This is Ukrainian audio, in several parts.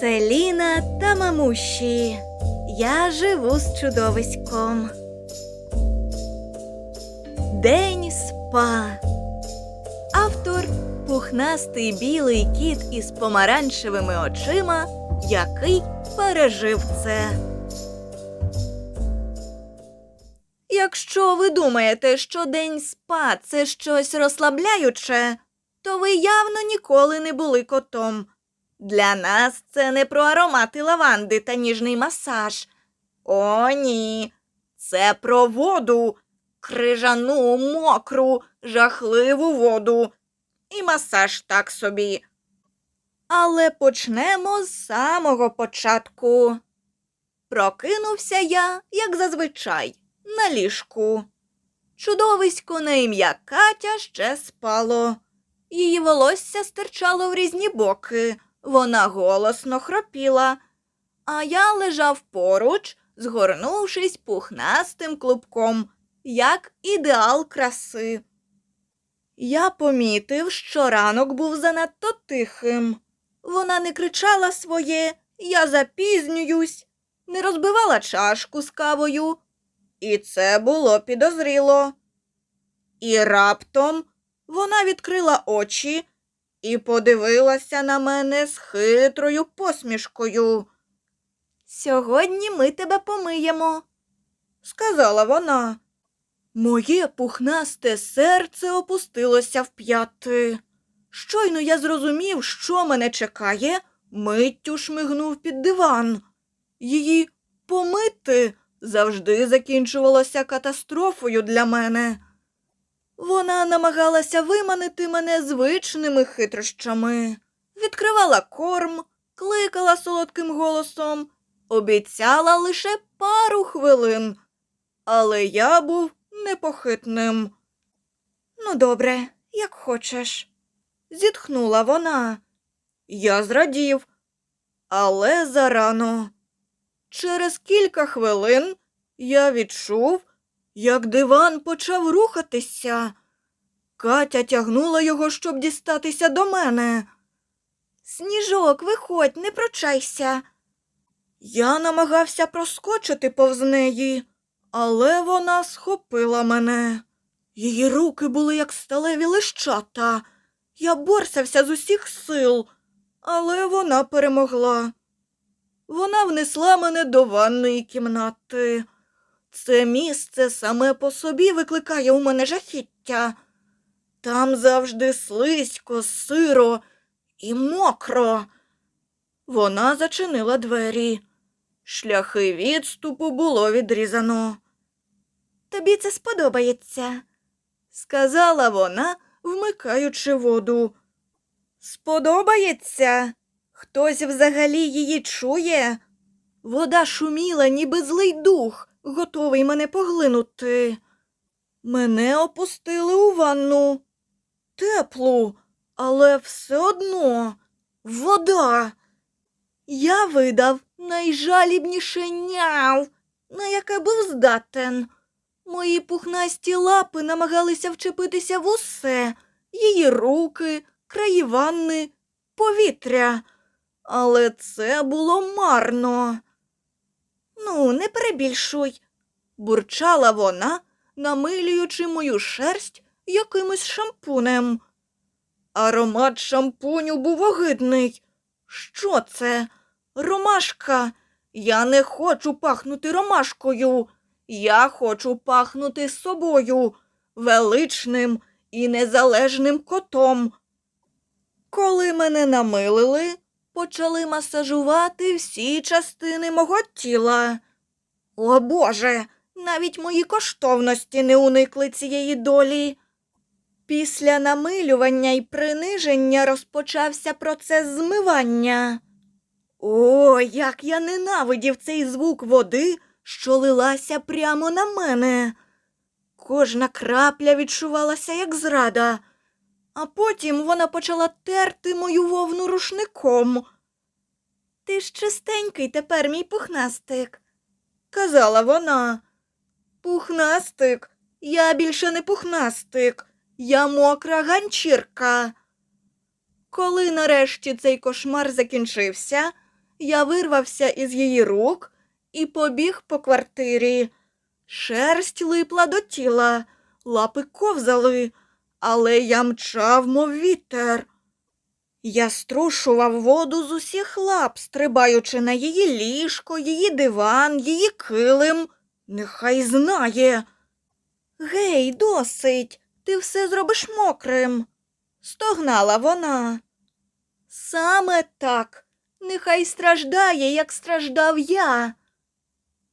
Це Ліна та мамуші. Я живу з чудовиськом. День спа. Автор пухнастий білий кіт із помаранчевими очима, який пережив це. Якщо ви думаєте, що день спа це щось розслабляюче, то ви явно ніколи не були котом. Для нас це не про аромати лаванди та ніжний масаж. О, ні. Це про воду, крижану, мокру, жахливу воду. І масаж так собі. Але почнемо з самого початку. Прокинувся я, як зазвичай, на ліжку. Чудовисько на ім'я Катя ще спало. Її волосся стирчало в різні боки, вона голосно хропіла, а я лежав поруч, згорнувшись пухнастим клубком, як ідеал краси. Я помітив, що ранок був занадто тихим. Вона не кричала своє Я запізнююсь, не розбивала чашку з кавою. І це було підозріло. І раптом вона відкрила очі і подивилася на мене з хитрою посмішкою. Сьогодні ми тебе помиємо, сказала вона. Моє пухнасте серце опустилося в п'яти. Щойно я зрозумів, що мене чекає, миттю шмигнув під диван. Її помити завжди закінчувалося катастрофою для мене. Вона намагалася виманити мене звичними хитрощами, відкривала корм, кликала солодким голосом, обіцяла лише пару хвилин, але я був непохитним. Ну, добре, як хочеш, зітхнула вона. Я зрадів, але зарано. Через кілька хвилин я відчув, як диван почав рухатися. Катя тягнула його, щоб дістатися до мене. Сніжок, виходь, не прочайся. Я намагався проскочити повз неї, але вона схопила мене. Її руки були як сталеві лищата. Я борсався з усіх сил, але вона перемогла. Вона внесла мене до ванної кімнати. Це місце саме по собі викликає у мене жахіття. Там завжди слизько, сиро і мокро. Вона зачинила двері. Шляхи відступу було відрізано. Тобі це сподобається, сказала вона, вмикаючи воду. Сподобається? Хтось взагалі її чує? Вода шуміла, ніби злий дух, готовий мене поглинути. Мене опустили у ванну. Теплу, але все одно вода. Я видав найжалібніше няв, на яке був здатен. Мої пухнасті лапи намагалися вчепитися в усе, її руки, краї ванни, повітря. Але це було марно. Ну, не перебільшуй, бурчала вона, намилюючи мою шерсть якимось шампунем. Аромат шампуню був огидний. Що це? Ромашка. Я не хочу пахнути ромашкою. Я хочу пахнути собою, величним і незалежним котом. Коли мене намилили, почали масажувати всі частини мого тіла. О Боже, навіть мої коштовності не уникли цієї долі. Після намилювання і приниження розпочався процес змивання. О, як я ненавидів цей звук води, що лилася прямо на мене. Кожна крапля відчувалася як зрада, а потім вона почала терти мою вовну рушником. Ти ж чистенький тепер, мій пухнастик, казала вона. Пухнастик, я більше не пухнастик, я мокра ганчірка. Коли нарешті цей кошмар закінчився, Я вирвався із її рук і побіг по квартирі. Шерсть липла до тіла, лапи ковзали, але я мчав, мов вітер. Я струшував воду з усіх лап, стрибаючи на її ліжко, її диван, її килим. Нехай знає. Гей, досить, ти все зробиш мокрим. Стогнала вона. Саме так. Нехай страждає, як страждав я.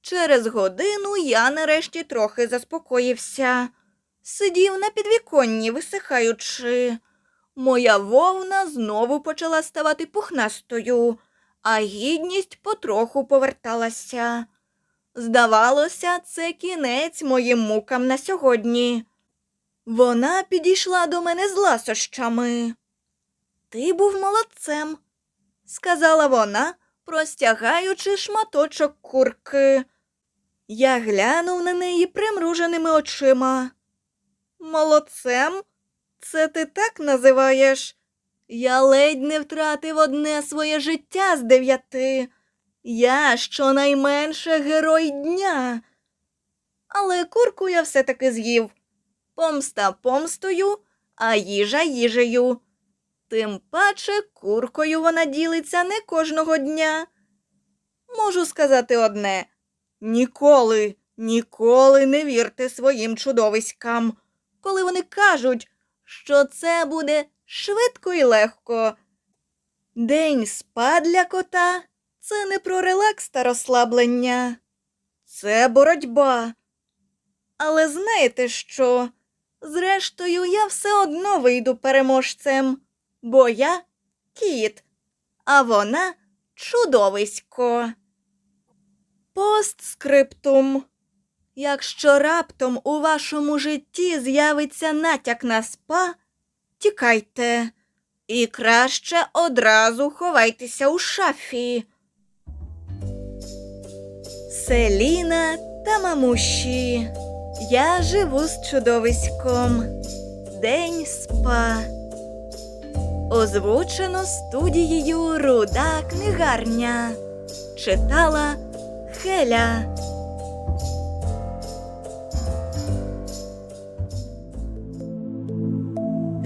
Через годину я нарешті трохи заспокоївся. Сидів на підвіконні, висихаючи. Моя вовна знову почала ставати пухнастою, а гідність потроху поверталася. Здавалося, це кінець моїм мукам на сьогодні. Вона підійшла до мене з ласощами. Ти був молодцем, сказала вона, простягаючи шматочок курки. Я глянув на неї примруженими очима. Молодцем? Це ти так називаєш? Я ледь не втратив одне своє життя з дев'яти. Я щонайменше герой дня. Але курку я все-таки з'їв. Помста помстою, а їжа їжею. Тим паче куркою вона ділиться не кожного дня. Можу сказати одне ніколи, ніколи не вірте своїм чудовиськам, коли вони кажуть, що це буде швидко і легко. День спа для кота це не про релакс та розслаблення, це боротьба. Але знаєте що? Зрештою, я все одно вийду переможцем, бо я кіт, а вона чудовисько. Постскриптум. Якщо раптом у вашому житті з'явиться натяк на спа, тікайте і краще одразу ховайтеся у шафі. Селіна та мамуші. Я живу з чудовиськом. День спа. Озвучено студією Руда книгарня. Читала Хеля.